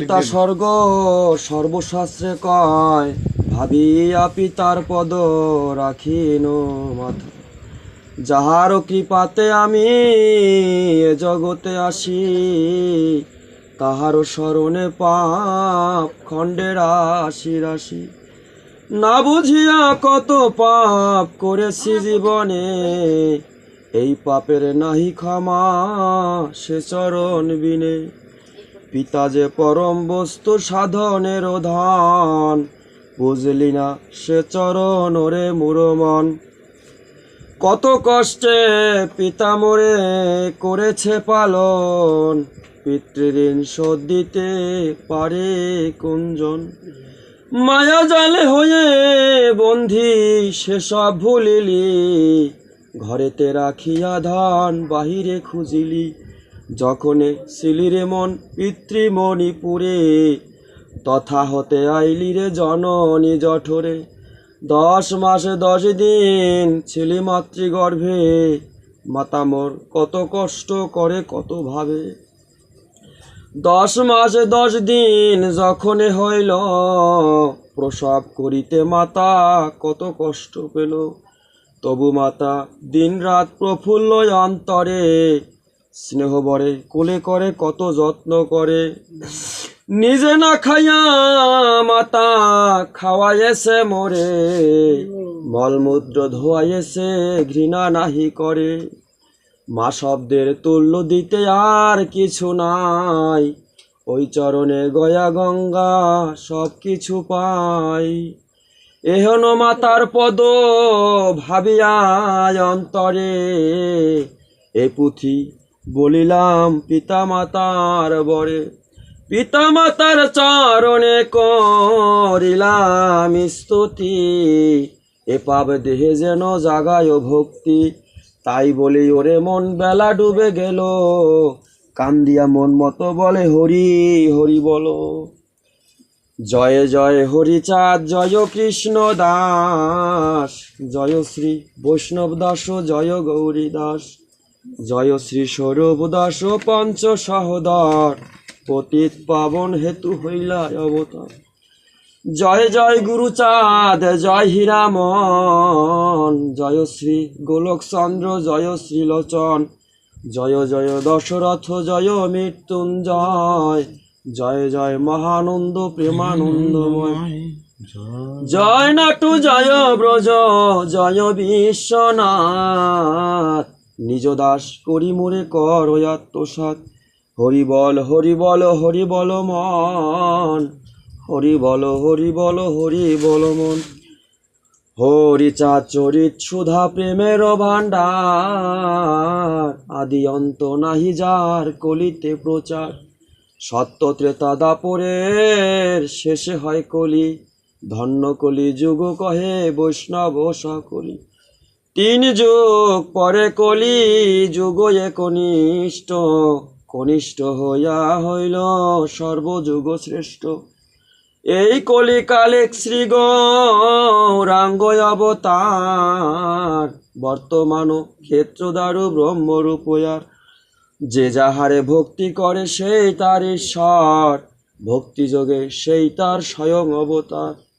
পিতা স্বর্গ সর্বশাস্ত্রে কয় ভাবিয়া পিতার পদ রাখিন মাথা। যাহার কৃপাতে আমি এ জগতে আসি তাহারও স্মরণে পাপ খণ্ডের রাশি রাশি। না বুঝিয়া কত পাপ করেছি জীবনে এই পাপের নাহি ক্ষমা সে চরণ বিনে। পিতা যে পরম বস্তু সাধনের ধান বুঝলি না সে চরণ ওরে মুরমন কত কষ্টে পিতা মোরে করেছে পালন, পিতৃঋণ শোধ দিতে পারে কুঞ্জন। মায়া জালে হয়ে বন্ধি সেসব ভুলিলি, ঘরেতে রাখিয়া ধান বাহিরে খুঁজিলি। যখনে সিলিরে মন পিতৃমণিপুরে তথা হতে আইলি রে জননী জঠরে। দশ মাসে দশ দিন ছিলি মাতৃগর্ভে, মাতা মোর কত কষ্ট করে, কত ভাবে। দশ মাসে দশ দিন যখনে হইল, প্রসব করিতে মাতা কত কষ্ট পেল। তবু মাতা দিন রাত প্রফুল্ল অন্তরে স্নেহ বরে কোলে করে, কত যত্ন করে। নিজে না খাইয়া মাতা খাওয়াইয়েছে মোরে। মলমূত্র ধোয়াইয়েছে, ঘৃণা নাহি করে। মা শব্দের তুল্য দিতে আর কিছু নাই। ওই চরণে গয়া গঙ্গা সব কিছু পাই। এহন মাতার পদ ভাবিয়া অন্তরে। এ পুঁথি বলিলাম পিতা মাতার বরে পিতা মাতার চরণে করিলাম স্তুতি। এ পাব দেহে যেন জাগায় ভক্তি। তাই বলি, ওরে মন বেলা ডুবে গেল। কান্দিয়া মন মতো বলে, হরি হরি বলো। জয় জয় হরিচাঁদ জয় কৃষ্ণ দাস। জয় শ্রী বৈষ্ণব দাস, জয় গৌরী দাস। জয় শ্রী স্বরূপ দাস পঞ্চ সহদর, পতিত পাবন হেতু হইলা অবতার। জয় জয় গুরুচাঁদ, জয় হীরামন, জয় শ্রী গোলক চন্দ্র জয় শ্রীলোচন জয় জয় দশরথ, জয় মৃত্যুঞ্জয়, জয় জয় মহানন্দ প্রেমানন্দময়। জয় নাটু, জয় ব্রজ, জয় বিশ্বনাথ নিজ দাস করি মোরে কর আত্মসাত হরি বল হরি বল হরি বল মন। হরি বল হরি বল হরি বল মন। হরি চা চরিত সুধা প্রেমের ভাণ্ডার। আদি অন্ত নাহি যার কলিতে প্রচার। সত্য ত্রেতা দাপরের শেষে হয় কলি। ধন্য কলি যুগ কহে বৈষ্ণব সকলি। তিন যুগ পরে কলি যুগ কনিষ্ঠ কনিষ্ঠ হইয়া হইল সর্বযুগ শ্রেষ্ঠ এই কলিকালে শ্রী গৌরাঙ্গ অবতার বর্তমান ক্ষেত্রদারু ব্রহ্মরূপয়ার যে যাহারে ভক্তি করে সেই তার ঈশ্বর, ভক্তিযোগে সেই তার স্বয়ং অবতার।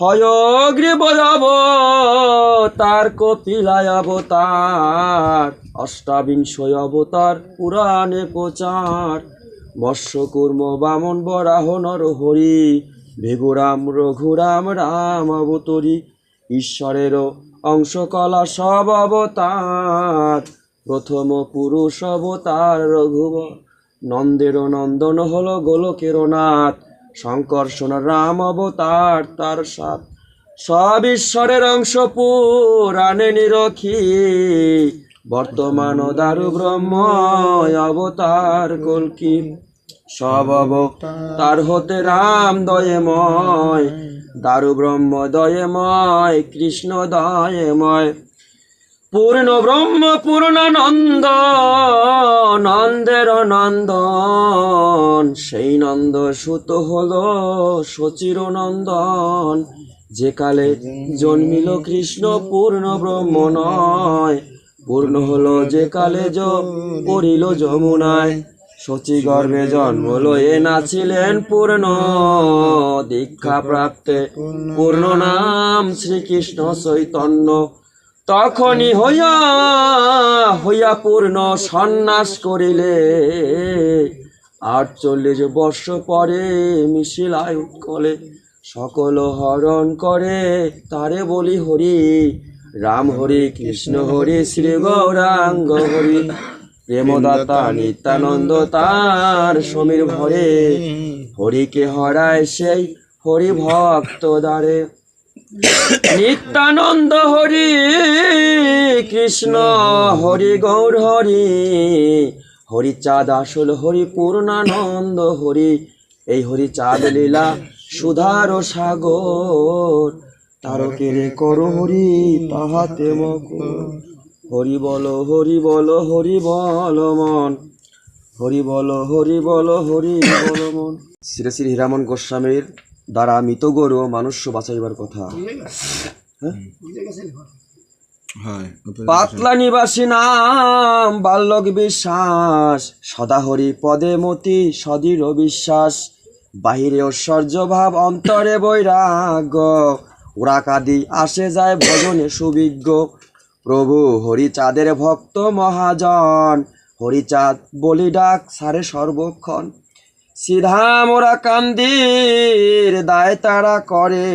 হয়গ্রীব অবতার কপিলায় অবতার। অষ্টাবিংশ অবতার, পুরাণে প্রচার। মৎস্যকুর্ম বামন, বরাহ, নর, হরি। ভেগুরাম, রঘুরাম, রাম, অবতরী। ঈশ্বরেরও অংশকলা সব অবতার। প্রথম পুরুষ অবতার রঘুব। নন্দের নন্দন হল গোলকের নাথ। শঙ্কর্ষণ রাম অবতার তার সাথ সব ঈশ্বরের অংশ পুরাণে নিরখি বর্তমান দারু ব্রহ্ম অবতার কলকি। সব অবতার। হতে রাম দয়েময়। দারু ব্রহ্ম দয়েময়, কৃষ্ণ দয়েময়। পূর্ণ ব্রহ্ম পূর্ণানন্দ নন্দের নন্দন। সেই নন্দ সুত হলো সচির নন্দন। যে কালে জন্মিল কৃষ্ণ, পূর্ণ ব্রহ্ম নয়। পূর্ণ হলো যে কালে য পড়িল যমুনায়। সচি গর্ভে জন্ম লয়ে নাচিলেন পূর্ণ। দীক্ষা প্রাপ্তে পূর্ণ নাম শ্রীকৃষ্ণ চৈতন্য। তখনই হইয়া হইয়া পূর্ণ সন্ন্যাস করিলে। আটচল্লিশ বর্ষ পরে মিশিলায় উৎকলে, সকল হরণ করে তারে বলি হরি। রাম হরি, কৃষ্ণ হরি, শ্রী গৌরাঙ্গ হরি। প্রেমদাতা নিত্যানন্দ তার সমীর ভরে, হরিকে হরায় সেই হরি ভক্ত দ্বারে। নিত্যানন্দ হরি কৃষ্ণ হরি গৌর হরি হরিচাঁদ আসল হরি পূর্ণানন্দ হরি। এই হরিচাঁদ লীলা সুধার সাগর। তারকের কর হরি তাহাতে মকর হরি বল হরি বল হরি বল মন। হরি বল হরি বল হরি বল মন। শ্রী শ্রী হীরামন গোস্বামীর দ্বারা মৃত গরু মানুষ বাঁচাইবার কথা। পাতলা নিবাসী নাম বাল্যক বিশ্বাস সদাহরি পদে মতি সদৃঢ় বিশ্বাস বাহিরে ঐশ্বর্য ভাব অন্তরে বৈরাগ্য। ওরাকাদি আসে যায় ভজনে সুবিজ্ঞ। প্রভু হরিচাঁদের ভক্ত মহাজন হরিচাঁদ বলি ডাক সারে সর্বক্ষণ। সিধা মোরা কান্দির দায় তারা করে।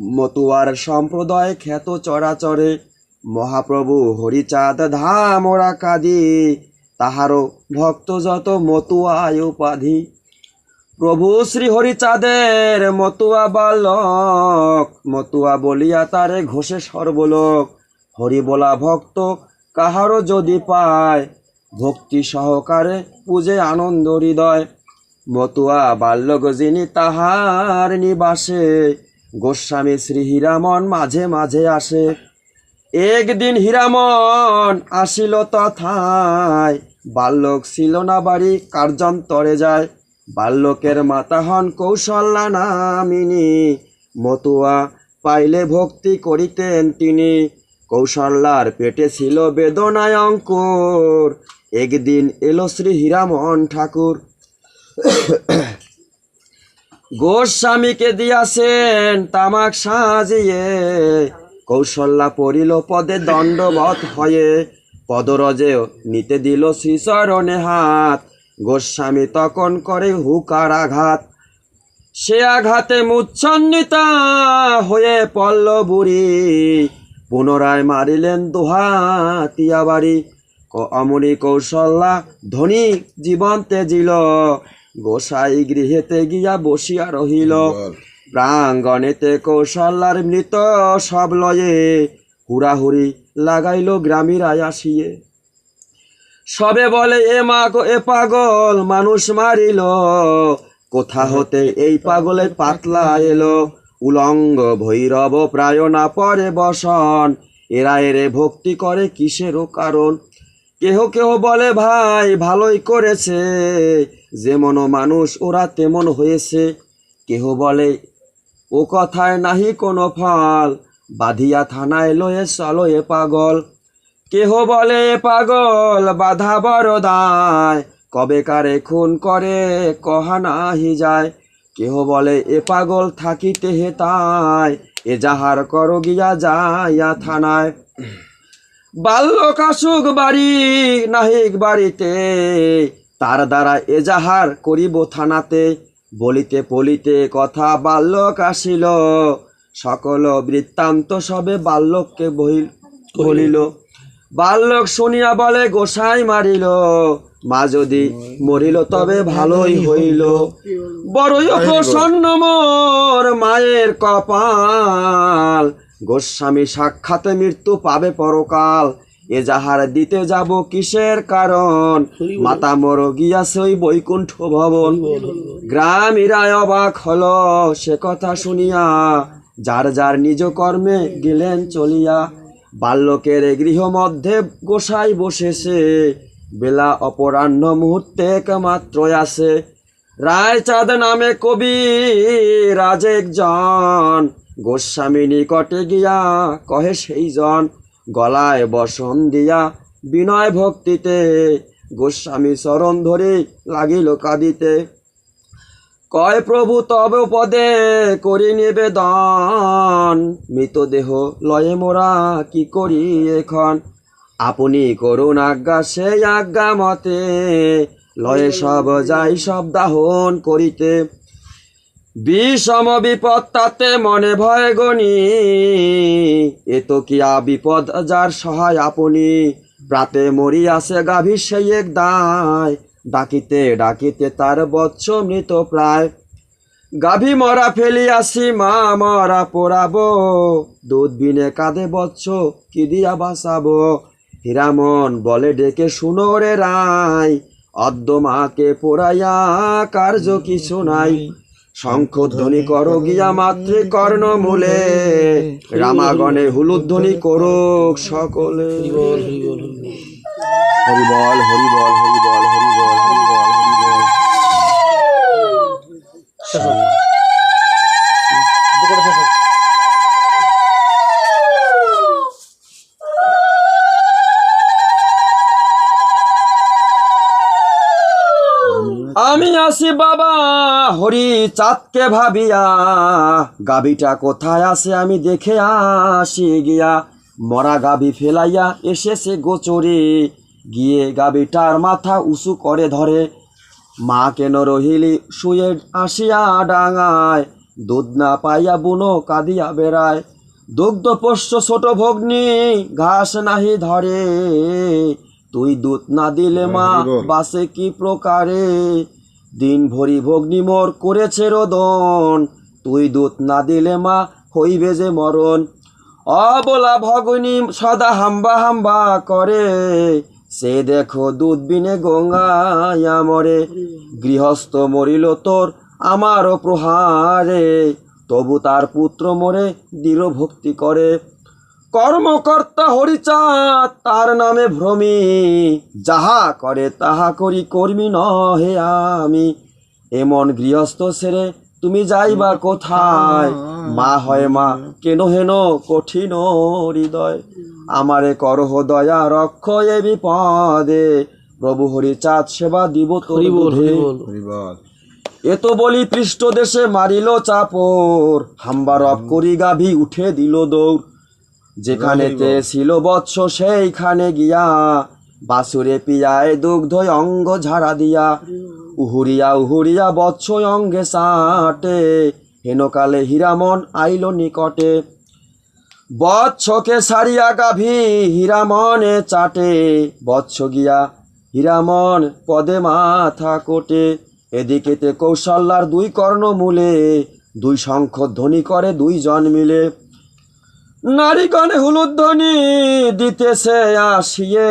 মতুয়ার সম্প্রদায় খ্যাত চরাচরে। মহাপ্রভু হরিচাঁদ ধাম ওরা কাদি। তাহারও ভক্ত যত মতুয়ায় উপাধি। প্রভু শ্রী হরিচাঁদের মতুয়া বালক। মতুয়া বলিয়া তারে ঘোষে সর্বলোক। হরি বলা ভক্ত কাহারও যদি পায় ভক্তি সহকারে পূজে আনন্দ হৃদয়। মতুয়া বাল্যক যিনি তাহার নিবাসে, গোস্বামী শ্রী হীরামন মাঝে মাঝে আসে। একদিন হীরামন আসিল তথায়, বাল্যক ছিল না বাড়ি কার্যান্তরে যায়। বাল্যকের মাতা হন কৌশল্যা নামিনী মতুয়া পাইলে ভক্তি করিতেন তিনি। কৌশল্যার পেটে ছিল বেদনায় অঙ্কুর একদিন এলো শ্রী হীরামন ঠাকুর। গোস্বামীকে দিয়াছেন তামাক সাজিয়ে। কৌশল্যা পড়িল পদে দণ্ডবত হয়ে। পদরজে নিতে দিল শ্রীচরণে হাত। গোস্বামী তখন করে হুকার আঘাত। সে আঘাতে মুচ্ছন্নিতা হয়ে বুড়ি। পুনরায় মারিলেন দুহাতিয়া বাড়ি অমনি কৌশল্যা ধনী জীবন তেজিল গোসাই গৃহেতে গিয়া বসিয়া রহিল। প্রাঙ্গণেতে কৌশল্যার মৃত সব লয়ে হুড়াহুড়ি লাগাইল গ্রামীরায় আসিয়ে সবে বলে এ মা গো এ পাগল মানুষ মারিল। কোথা হতে এই পাগলে পাতলা এলো। উলঙ্গ ভৈরব প্রায় না পরে বসন। এরা এরে ভক্তি করে কিসেরও কারণ? কেহ কেহ বলে, ভাই, ভালোই করেছে। যেমন মানুষ, ওরা তেমন হয়েছে। কেহ বলে, ও কথায় নাহি কোনো ফল। বাধিয়া থানায় লয়ে চলো এ পাগল। কেহ বলে, এ পাগল, বাধা বড় দায় কবে কারে খুন করে, কহা নাহি যায়। কেহ বলে, এ পাগল থাকিতে হে তাই এ যাহার কর গিয়া যাইয়া থানায়। বাল্যক আসুক বাড়ি নাহিক বাড়িতে তার দ্বারা এজাহার করিব থানাতে। বলিতে বলিতে কথা বাল্যক আসিল সকল বৃত্তান্ত সবে বাল্যককে বহিল বলিল বাল্যক শুনিয়া বলে গোসাই মারিল মা যদি মরিল তবে ভালোই হইল। বড়ই প্রসন্ন মোর মায়ের কপাল গোস্বামী সাক্ষাতে মৃত্যু পাবে পরকাল। এ যাহার দিতে যাব কিসের কারণ? মাতা মর গিয়াছে ওই বৈকুণ্ঠ ভবন। গ্রামীরায় অবাক হল সে কথা শুনিয়া। যার যার নিজ কর্মে গেলেন চলিয়া। বাল্যকের গৃহ মধ্যে গোসাই বসেছে। বেলা অপরাহ্ন মুহূর্তে মাত্র আসে রায়চাঁদ নামে কবি রাজেক জন। গোস্বামী নিকটে গিয়া কহে সেই জন, গলায় বসন দিয়া বিনয় ভক্তিতে, গোস্বামী চরণ ধরে লাগিল কাঁদিতে। কয়, প্রভু, তব পদে করি নিবেদন। মৃতদেহ লয়ে মোরা কি করি এখন? আপনি করুন আজ্ঞা, সেই আজ্ঞা মতে লয়ে সব যাই সব দাহন করিতে। বিষম বিপদ তাতে মনে ভয় গনি। এ তো কিয়া বিপদ যার সহায় আপনি। প্রাতে আসে গাভী সেই এক দায়। ডাকিতে ডাকিতে তার বৎস মৃত প্রায়। গাভী মরা ফেলিয়াছি, মা মরা পোড়াবো। দুধ বিনে কাঁদে বৎস কি দিয়া বাঁচাবো? হীরামন বলে, ডেকে শুনো রে রাই অদ্য মাকে পোড়াইয়া কার্য কিছু নাই। শঙ্খ ধ্বনি করো গিয়া মাতৃ কর্ণ মূলে রামাগণে হুলুধ্বনি করো সকলে। হরি বল হরি বল হরি বল হরি বল হরি বল হরি বল আসি বাবা হরি চাঁদকে ভাবিয়া গাবিটা কোথায় আছে আমি দেখে আসি গিয়া। মরা গাবি ফেলাইয়া এসেছে গোচরে গিয়ে গাবিটার মাথা উঁচু করে ধরে। মা কেন রহিলি শুয়ে আসিয়া ডাঙায় দুধ না পাইয়া বুনো কাঁদিয়া বেড়ায়। দুগ্ধ পোষ্য ছোট ভগ্নি ঘাস নাহি ধরে। তুই দুধ না দিলে মা বাসে কি প্রকারে? দিন ভরি ভগ্নি মোর করেছে রোদন। তুই দুধ না দিলে মা হইবে যে মরণ। অবলা ভগনি সদা হাম্বা হাম্বা করে। সে দেখো দুধ বিনে গঙ্গায়া মরে গৃহস্থ মরিল তোর আমারও প্রহারে। তবু তার পুত্র মরে দৃঢ় ভক্তি করে। কর্মকর্তা হরিচাঁদ তার নামে ভ্রমি। যাহা করে তাহা করি কর্মী নহে আমি। এমন গৃহস্থ ছেড়ে তুমি যাইবা কোথায়? মা হয় মা কেন হেন কঠিন হৃদয়? আমারে করহ দয়া রক্ষ এ বিপদে। প্রভু হরিচাঁদ সেবা দিব তোর বুধে। এ তো বলি পৃষ্ঠ দেশে মারিল চাপর। হাম্বার অপ করি গাভী উঠে দিল দৌড়। যেখানেতে ছিল বৎস সেইখানে গিয়া বাসুরে পিয়ায় দুগ্ধ অঙ্গ ঝাড়া দিয়া। উহুরিয়া উহুরিয়া বৎস অঙ্গে সাটে। হেনকালে হীরামন আইল নিকটে। বৎসকে সারিয়া গাভী হীরামনে চাটে। বৎস গিয়া হীরামন পদে মাথা কোটে। এদিকেতে কৌশল্যার দুই কর্ণ মূলে দুই শঙ্খ ধ্বনি করে দুইজন মিলে। নারীগণে হুলুধ্বনি দিতেছে আসিয়ে।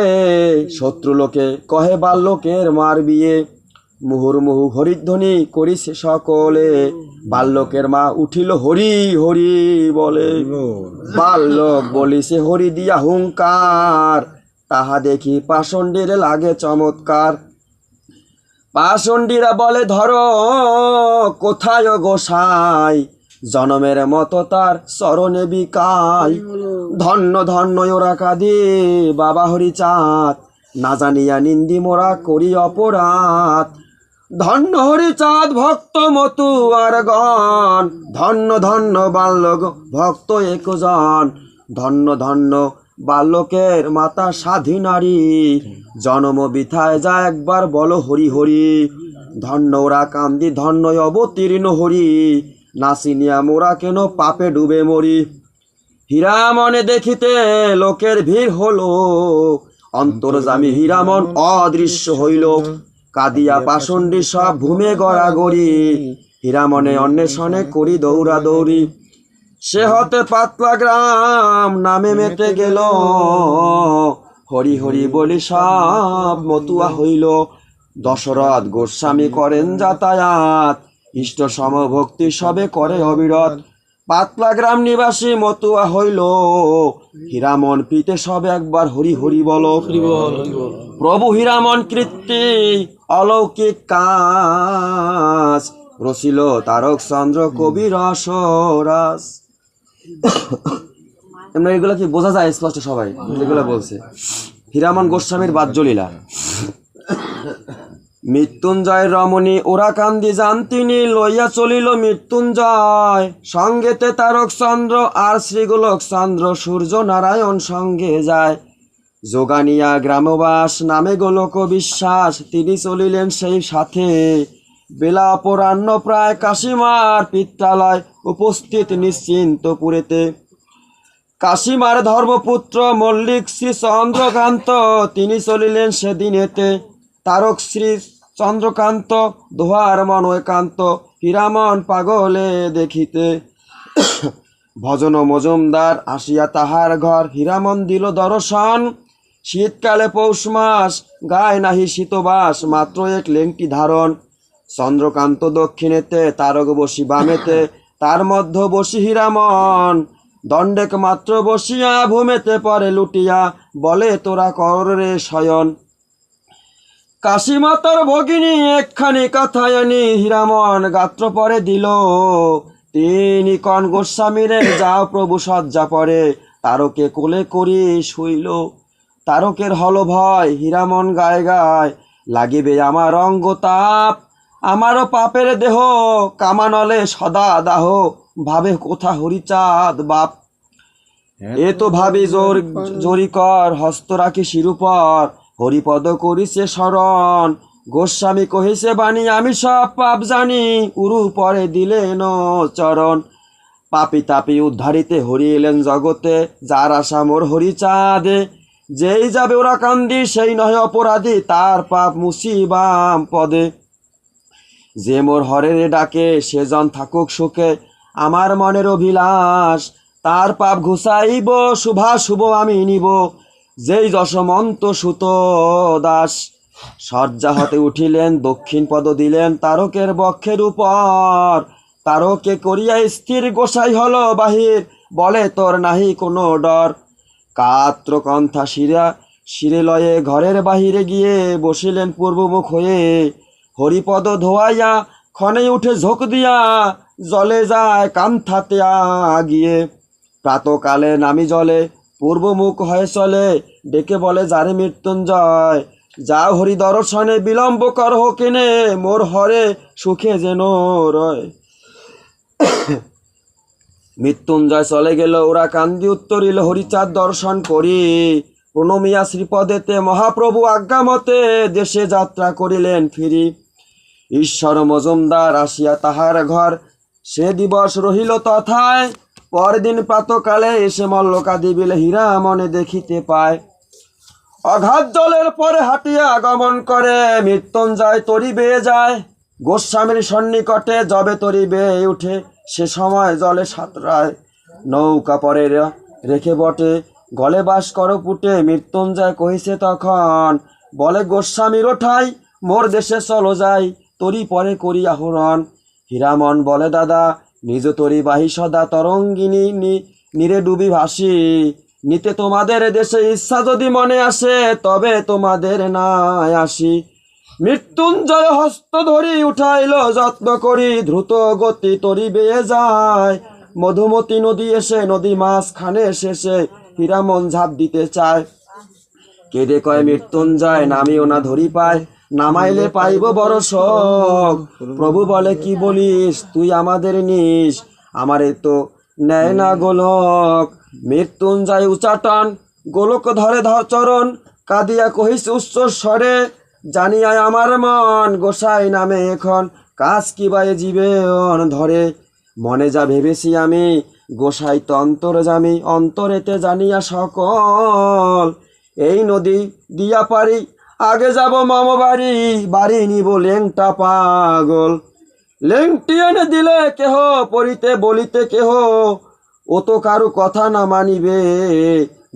শত্রু লোকে কহে বাল্যকের মার বিয়ে। মুহুর্মুহু হরিধ্বনি করিছে সকলে। বাল্যকের মা উঠিল হরি হরি বলে। বাল্যক বলিছে হরি দিয়া হুঙ্কার। তাহা দেখি পাষণ্ডীর লাগে চমৎকার। পাষণ্ডীরা বলে, ধরো, কোথায় গোসাই জনমের মতো তার চরণে বিকায় ধন্য ধন্য ওরা কাঁদে বাবা হরিচাঁদ। না জানিয়া নিন্দি মোরা করি অপরাধ। ধন্য হরিচাঁদ, ভক্ত মতু আর গণ। ধন্য ধন্য বাল্য ভক্ত একজন। ধন্য ধন্য বাল্যকের মাতা সাধী নারী। জনম বিথায় যা একবার বলো হরি হরি। ধন্য ওরা কান্দি, ধন্য অবতীর্ণ হরি। নাসিনিয়া মোরা কেন পাপে ডুবে মরি? হীরামনে দেখিতে লোকের ভিড় হলো। অন্তর্জামী হীরামন অদৃশ্য হইল। কাদিয়া পাষণ্ডী সব ভূমে গড়াগড়ি। হীরামনে অন্বেষণে করি দৌড়া দৌড়ি। সে হতে পাতলা গ্রাম নামে মেতে গেল। হরি হরি বলি সব মতুয়া হইল। দশরথ গোস্বামী করেন যাতায়াত। ইষ্ট সমভক্তি সবে করে অবিরত। পাতলা গ্রাম নিবাসী মতুয়া হইল। হীরামন পিতে সব একবার হরি হরি বলো। প্রভু হীরামন কৃত্তি অলৌকিক কাজ। রসিল তারক চন্দ্র কবি রসরাস এমনি এগুলো কি বোঝা যায় স্পষ্ট সবাই? যেগুলো বলছে। হীরামন গোস্বামীর বাহ্যলীলা মৃত্যুঞ্জয় রমণী ওরা কান্দি যান তিনি, লইয়া চলিল মৃত্যুঞ্জয়। সঙ্গেতে তারক চন্দ্র আর শ্রীগোলক চন্দ্র সূর্য নারায়ণ সঙ্গে যায়। যোগানিয়া গ্রামবাস নামে গোলক বিশ্বাস, তিনি চলিলেন সেই সাথে। বেলা অপরাহ্ন প্রায় কাশিমার পিত্রালয় উপস্থিত নিশ্চিন্তপুরেতে। কাশিমার ধর্মপুত্র মল্লিক শ্রী চন্দ্রকান্ত, তিনি চলিলেন সেদিনেতে। তারক শ্রী চন্দ্রকান্ত দোহার মন একান্ত, হীরামন পাগলে দেখিতে। ভজন মজুমদার আসিয়া তাহার ঘর, হীরামন দিল দর্শন। শীতকালে পৌষ মাস, গায় নাহি শীতবাস, মাত্র এক লেংটি ধারণ। চন্দ্রকান্ত দক্ষিণেতে, তারক বসি বামেতে, তার মধ্য বসি হীরামন। দণ্ডেক মাত্র বসিয়া, ভূমেতে পরে লুটিয়া, বলে, তোরা কর রে শয়ন। কাশীমাতার ভগিনী একখানি কথায়নি হীরামন গাত্র পরে দিল। তিনি কন গোস্বামীরে যাও প্রভু সজ্জা পরে তারকে কোলে করি শুইল। তারকের হল ভয় হীরামন গায়ে গায় লাগিবে আমার অঙ্গ তাপ। আমারও পাপের দেহ কামানলে সদা দাহ ভাবে কোথা হরিচাঁদ বাপ। এ তো ভাবি জোর জোরি কর হস্ত রাখি শিরুপর। হরিপদ করিছে শরণ, গোস্বামী কহিছে বাণী, আমি সব পাপ জানি, উরু পরে দিলেন চরণ। পাপি তাপি উদ্ধারিতে হরি এলেন জগতে, যার আশা মোর হরি চাঁদে যেই যাবে ওরা কান্দি, সেই নহে অপরাধী, তার পাপ মুসিবাম পদে। যে মোর হরের ডাকে, সেজন থাকুক সুখে, আমার মনের অভিলাষ, তার পাপ ঘুষাইব শুভা শুভ আমি নিব। যেই যশমন্ত সুত দাস সজ্জা হতে উঠিলেন, দক্ষিণ পদ দিলেন তারকের বক্ষের উপর। তারকে করিয়া স্থির গোসাই হলো বাহির, বলে, তোর নাহি কোনো ডর। কাত্র কন্থা শিরা শিরে লয়ে ঘরের বাহিরে গিয়ে বসিলেন পূর্বমুখ হয়ে। হরিপদ ধোয়াইয়া ক্ষণে উঠে ঝোঁক দিয়া জলে যায় কান্থাতে গিয়ে প্রাতকালে নামি জলে পূর্বমুখ হয়ে চলে ডেকে বলে যারে মৃত্যুঞ্জয়, যা হরি দর্শনে বিলম্ব কর কেনে মোর হরে সুখে যেন রয়। মৃত্যুঞ্জয় চলে গেল, ওরা কান্দি উত্তরিল, হরিচাঁদ দর্শন করি, প্রণমিয়া শ্রীপদেতে মহাপ্রভু আজ্ঞামতে দেশে যাত্রা করিলেন ফিরি। ঈশ্বর মজুমদার আসিয়া তাহার ঘর, সে দিবস রহিল তথায়, পরদিন প্রাতকালে এসে মল্লকা দিবিল হীরা মনে দেখিতে পায়। অঘাত জলের পরে হাঁটিয়া আগমন করে, মৃত্যুঞ্জয় তরি বেয়ে যায়। গোস্বামীর সন্নিকটে জবে তরি বেয়ে উঠে, সে সময় জলে সাঁতরায়। নৌকা পরে রেখে বটে, গলে বাস করো পুটে, মৃত্যুঞ্জয় কহিছে তখন, বলে, গোস্বামীর ওঠাই, মোর দেশে চলো যাই, তরি পরে করি আহরণ। হীরামন বলে, দাদা, নিজ তরি বাহি সদা তরঙ্গিনী নীরে ডুবি ভাসি। নিতে তোমাদের দেশে ইচ্ছা যদি মনে আসে, তবে তোমাদের নাই আসি। মৃত্যুঞ্জয় হস্ত ধরি উঠাইল, যত্ন করি দ্রুত গতি তরি বেয়ে যায়। মধুমতি নদী এসে, নদী মাছ খানে শেষে হীরামন ঝাঁপ দিতে চায়। কেঁদে কয় মৃত্যুঞ্জয়, নামিও না ধরি পায়। নামাইলে পাইব বড় শোক। প্রভু বলে, কি বলিস? তুই আমাদের নিস। আমারে তো নেয় না গোলক। মৃত্যুঞ্জয় উচাটন, গোলক ধরে ধর চরণ, কাঁদিয়া কহিস উচ্চ স্বরে জানিয়া আমার মন গোসাই নামে এখন, কাজ কি বায়ে জীবন ধরে? মনে যা ভেবেছি আমি, গোসাই তো অন্তর জামি, অন্তরেতে জানিয়া সকল। এই নদী দিয়া পারি, আগে যাব মাম বাড়ি বাড়ি নিব লেংটা পাগল। লেংটি এনে দিলে কেহ পড়িতে বলিতে কেহ ও তো কারু কথা না মানিবে।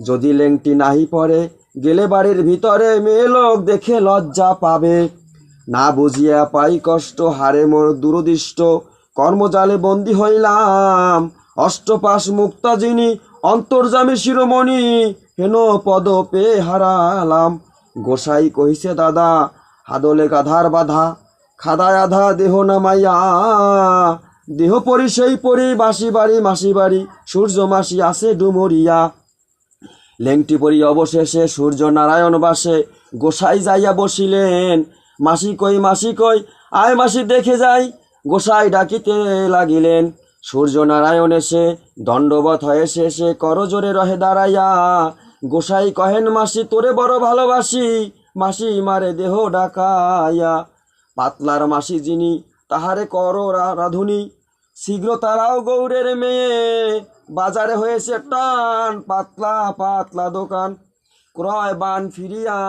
যদি লেংটি নাহি পড়ে, গেলে বাড়ির ভিতরে মেয়ে লোক দেখে লজ্জা পাবে। না বুঝিয়া পাই কষ্ট, হারে মোর দুরদিষ্ট। কর্মজালে বন্দি হইলাম, অষ্টপাশ মুক্তা যিনি অন্তর্জামী শিরোমণি, হেন পদ পেয়ে হারালাম। গোসাই কহিছে, দাদা, হাদলে গাধার বাধা, খাদায় আধা দেহ নামাইয়া দেহ পরি, সেই পরি বাসি বাড়ি, মাসি বাড়ি, সূর্য মাসি আসে ডুমরিয়া। লেংটি পরি অবশেষে সূর্য নারায়ণ বাসে, গোসাই যাইয়া বসিলেন। মাসি কই মাসি কই, আয় মাসি দেখে যাই, গোসাই ডাকিতে লাগিলেন। সূর্য নারায়ণ এসে দণ্ডবত হয়ে শেষে করজোরে রহে দাঁড়াইয়া, গোসাই কহেন, মাসি তোরে বড় ভালোবাসি, মাসি মারে দেহ ডাকাইয়া। পাতলার মাসি যিনি তাহারে কর রাধুনি। শীঘ্র তারাও গৌরের মেয়ে। বাজারে হয়েছে টান, পাতলা পাতলা দোকান। ক্রয় বান ফিরিয়া